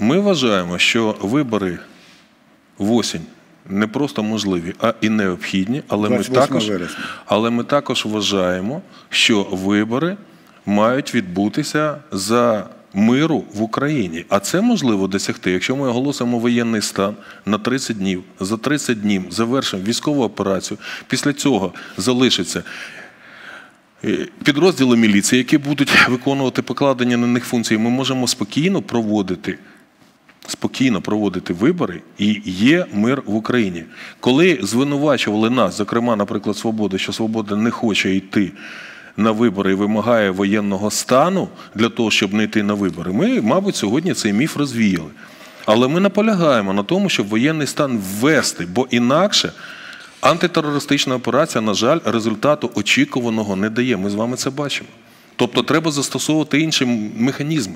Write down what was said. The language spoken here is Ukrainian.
Ми вважаємо, що вибори в осінь не просто можливі, а і необхідні, але ми також, вересня. але ми також вважаємо, що вибори мають відбутися за миру в Україні. А це можливо досягти, якщо ми оголосимо воєнний стан на 30 днів. За 30 днів завершимо військову операцію. Після цього залишиться Е, підрозділи міліції, які будуть виконувати покладені на них функції, ми можемо спокійно проводити. Спокійно проводити вибори і є мир в Україні. Коли звинувачували нас, зокрема, наприклад, Свобода, що Свобода не хоче йти на вибори і вимагає воєнного стану для того, щоб не йти на вибори, ми, мабуть, сьогодні цей міф розвіяли. Але ми наполягаємо на тому, щоб воєнний стан ввести, бо інакше антитерористична операція, на жаль, результату очікуваного не дає. Ми з вами це бачимо. Тобто треба застосовувати інші механізми.